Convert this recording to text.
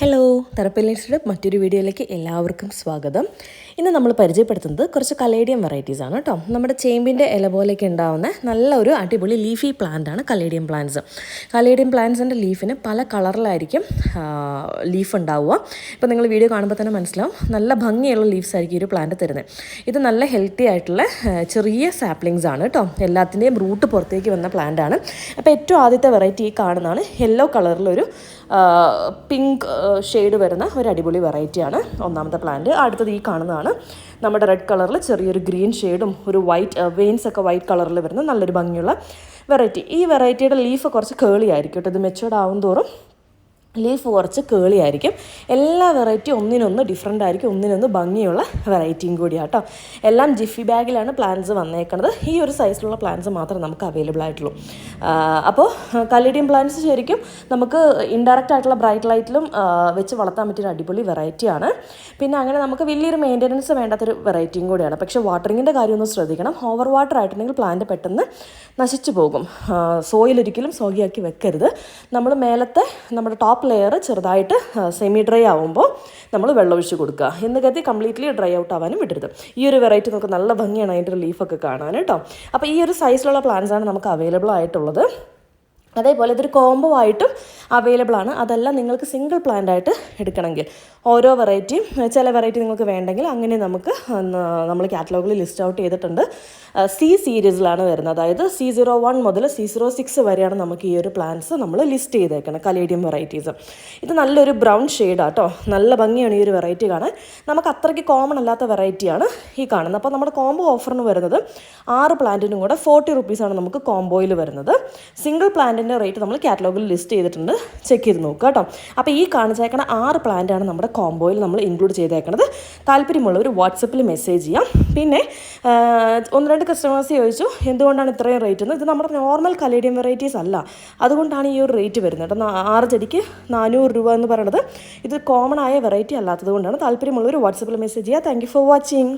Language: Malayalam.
ഹലോ തെറപ്പലിൻസിയുടെ മറ്റൊരു വീഡിയോയിലേക്ക് എല്ലാവർക്കും സ്വാഗതം. ഇന്ന് നമ്മൾ പരിചയപ്പെടുത്തുന്നത് കുറച്ച് കലേഡിയം വെറൈറ്റീസ് ആണ് കേട്ടോ നമ്മുടെ ചേമ്പിന്റെ ഇല പോലെയൊക്കെ ഉണ്ടാവുന്ന നല്ല ഒരു അടിപൊളി ലീഫി പ്ലാന്റ് ആണ് കലേഡിയം പ്ലാന്റ്സ് കലേഡിയം പ്ലാന്റ്സിന്റെ ലീഫിന് പല കളറിലായിരിക്കും ലീഫ് ഉണ്ടാവുക. ഇപ്പോൾ നിങ്ങൾ വീഡിയോ കാണുമ്പോൾ തന്നെ മനസ്സിലാവും നല്ല ഭംഗിയുള്ള ലീവ്സ് ആയിരിക്കും ഒരു പ്ലാന്റ് തരുന്നത് ഇത് നല്ല ഹെൽത്തി ആയിട്ടുള്ള ചെറിയ സാപ്ലിങ്സ് ആണ് കേട്ടോ എല്ലാത്തിന്റെയും റൂട്ട് പുറത്തേക്ക് വന്ന പ്ലാന്റ് ആണ്. അപ്പോൾ ഏറ്റവും ആദ്യത്തെ വെറൈറ്റി ഈ കാണുന്നതാണ് യെല്ലോ കളറിലൊരു പിങ്ക് ഷെയ്ഡ് വരുന്ന ഒരു അടിപൊളി വെറൈറ്റിയാണ് ഒന്നാമത്തെ പ്ലാന്റ് അടുത്തത് ഈ കാണുന്നതാണ്. നമ്മുടെ റെഡ് കളറിൽ ചെറിയൊരു ഗ്രീൻ ഷെയ്ഡും ഒരു വൈറ്റ് വെയിൻസ് ഒക്കെ വൈറ്റ് കളറിൽ വരുന്ന നല്ലൊരു ഭംഗിയുള്ള വെറൈറ്റി ഈ വെറൈറ്റിയുടെ ലീഫ് കുറച്ച് കേളി ആയിരിക്കും കേട്ടോ. ഇത് മെച്ചുവേർഡ് ആവും തോറും ലീഫ് കുറച്ച് കേളി ആയിരിക്കും. എല്ലാ വെറൈറ്റിയും ഒന്നിനൊന്ന് ഡിഫറെന്റ് ആയിരിക്കും. ഒന്നിനൊന്ന് ഭംഗിയുള്ള വെറൈറ്റിയും കൂടിയാണ് കേട്ടോ എല്ലാം ജിഫി ബാഗിലാണ് പ്ലാന്റ്സ് വന്നേക്കുന്നത് ഈ ഒരു സൈസിലുള്ള പ്ലാന്റ്സ് മാത്രമേ നമുക്ക് അവൈലബിൾ ആയിട്ടുള്ളൂ. അപ്പോൾ കലിഡിയം പ്ലാന്റ്സ് ശരിക്കും നമുക്ക് ഇൻഡയറക്റ്റ് ആയിട്ടുള്ള ബ്രൈറ്റ് ലൈറ്റിലും വെച്ച് വളർത്താൻ പറ്റിയൊരു അടിപൊളി വെറൈറ്റിയാണ് പിന്നെ അങ്ങനെ നമുക്ക് വലിയൊരു മെയിന്റനൻസ് വേണ്ടാത്തൊരു വെറൈറ്റിയും കൂടിയാണ്. പക്ഷേ വാട്ടറിങ്ങിന്റെ കാര്യം ഒന്ന് ശ്രദ്ധിക്കണം. ഓവർ വാട്ടർ ആയിട്ടുണ്ടെങ്കിൽ പ്ലാന്റ് പെട്ടെന്ന് നശിച്ചു പോകും. സോയിൽ ഒരിക്കലും സോഗിയാക്കി വെക്കരുത്. നമ്മൾ മേലത്തെ നമ്മുടെ ടോപ്പ് ലെയർ ചെറുതായിട്ട് സെമി ഡ്രൈ ആവുമ്പോൾ നമ്മൾ വെള്ളമൊഴിച്ച് കൊടുക്കുക. എന്ന് കരുതി കംപ്ലീറ്റ്ലി ഡ്രൈ ഔട്ട് ആവാനും വിടരുത്. ഈ ഒരു വെറൈറ്റി നമുക്ക് നല്ല ഭംഗിയാണ് അതിന്റെ ലീഫൊക്കെ കാണാൻ കേട്ടോ. അപ്പോൾ ഈ ഒരു സൈസിലുള്ള പ്ലാന്റ്സാണ് നമുക്ക് അവൈലബിൾ ആയിട്ടുള്ളത്. അതേപോലെ ഇതൊരു കോംബോ ആയിട്ടും അവൈലബിൾ ആണ്. അതെല്ലാം നിങ്ങൾക്ക് സിംഗിൾ പ്ലാന്റ് ആയിട്ട് എടുക്കണമെങ്കിൽ. ഓരോ വെറൈറ്റിയും ചില വെറൈറ്റി നിങ്ങൾക്ക് വേണ്ടെങ്കിൽ അങ്ങനെ നമുക്ക് നമ്മൾ കാറ്റലോഗിൽ ലിസ്റ്റ് ഔട്ട് ചെയ്തിട്ടുണ്ട്. സി സീരീസിലാണ് വരുന്നത്. അതായത് സി സീറോ വൺ മുതൽ സി സീറോ സിക്സ് വരെയാണ് നമുക്ക് ഈ ഒരു പ്ലാന്റ്സ് നമ്മൾ ലിസ്റ്റ് ചെയ്തേക്കുന്നത് കലേഡിയം വെറൈറ്റീസ് ഇത് നല്ലൊരു ബ്രൗൺ ഷെയ്ഡാണ് കേട്ടോ നല്ല ഭംഗിയാണ് ഈ ഒരു വെറൈറ്റി കാണാൻ. നമുക്ക് അത്രയ്ക്ക് കോമൺ അല്ലാത്ത വെറൈറ്റിയാണ് ഈ കാണുന്നത്. അപ്പോൾ നമ്മുടെ കോംബോ ഓഫറിന് വരുന്നത് ആറ് പ്ലാന്റിനും കൂടെ ഫോർട്ടി റുപ്പീസാണ് നമുക്ക് കോംബോയിൽ വരുന്നത്. സിംഗിൾ പ്ലാന്റിന്റെ റേറ്റ് നമ്മൾ കാറ്റലോഗിൽ ലിസ്റ്റ് ചെയ്തിട്ടുണ്ട്. ചെക്ക് ചെയ്ത് നോക്കുക കേട്ടോ. അപ്പോൾ ഈ കാണിച്ചേക്കണ ആറ് പ്ലാന്റാണ് നമ്മുടെ കോംബോയിൽ നമ്മൾ ഇൻക്ലൂഡ് ചെയ്തേക്കുന്നത് താല്പര്യമുള്ളവർ വാട്സപ്പിൽ മെസ്സേജ് ചെയ്യാം. പിന്നെ ഒന്ന് രണ്ട് കസ്റ്റമേഴ്സ് ചോദിച്ചു എന്തുകൊണ്ടാണ് ഇത്രയും റേറ്റ് എന്ന്? ഇത് നമ്മുടെ നോർമൽ കലേഡിയം വെറൈറ്റീസ് അല്ല. അതുകൊണ്ടാണ് ഈ ഒരു റേറ്റ് വരുന്നത് കേട്ടോ. ആറ് ചെടിക്ക് നാനൂറ് രൂപ എന്ന് പറയുന്നത് ഇത് കോമൺ ആയ വെറൈറ്റി അല്ലാത്തത് കൊണ്ടാണ് താല്പര്യമുള്ളവർ വാട്സപ്പിൽ മെസ്സേജ് ചെയ്യുക. Thank for watching